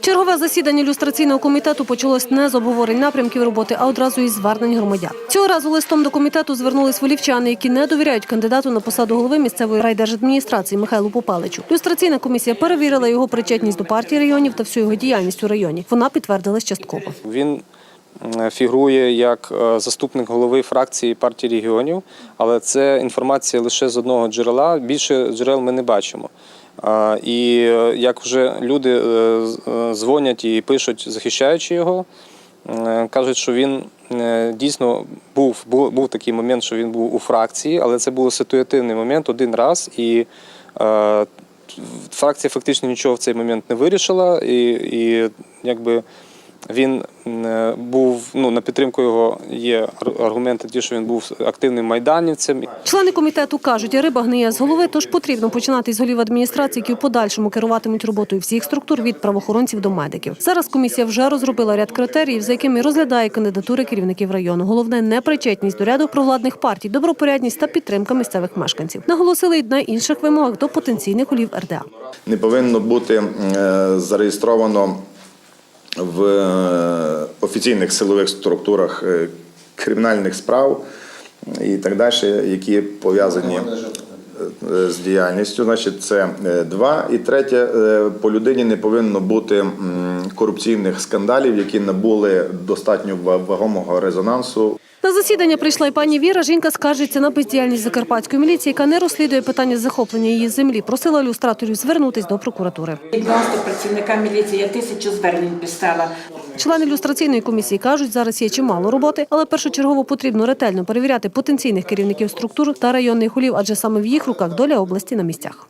Чергове засідання ілюстраційного комітету почалось не з обговорень напрямків роботи, а одразу із звернень громадян. Цього разу листом до комітету звернулись волівчани, які не довіряють кандидату на посаду голови місцевої райдержадміністрації Михайлу Попаличу. Люстраційна комісія перевірила його причетність до партії районів та всю його діяльність у районі. Вона підтвердилась частково. Він фігурує як е, заступник голови фракції партії регіонів, але це інформація лише з одного джерела. Більше джерел ми не бачимо. І е, як вже люди е, е, дзвонять і пишуть, захищаючи його, кажуть, що він дійсно був, був, був такий момент, що він був у фракції, але це був ситуативний момент один раз. І фракція фактично нічого в цей момент не вирішила, і, і якби він е, був ну на підтримку його є аргументи, ті, що він був активним майданівцем. Члени комітету кажуть, риба гниє з голови, тож потрібно починати з голів адміністрації, які в подальшому керуватимуть роботою всіх структур від правоохоронців до медиків. Зараз комісія вже розробила ряд критеріїв, за якими розглядає кандидатури керівників району. Головне непричетність до ряду провладних партій, добропорядність та підтримка місцевих мешканців. Наголосили й на інших вимогах до потенційних голів РДА. не повинно бути е, зареєстровано в е, офіційних силових структурах е, кримінальних справ і так далі, які пов'язані з діяльністю. Значить, це е, два. І третє, е, по людині не повинно бути корупційних скандалів, які набули достатньо вагомого резонансу На засідання прийшла й пані Віра. Жінка скаржиться на бездіяльність закарпатської міліції, яка не розслідує питання захоплення її землі. Просила люстраторів звернутись до прокуратури. Відносно працівника міліції я тисячу звернень писала. Члени люстраційної комісії кажуть, зараз є чимало роботи, але першочергово потрібно ретельно перевіряти потенційних керівників структур та районних голів, адже саме в їх руках доля області на місцях.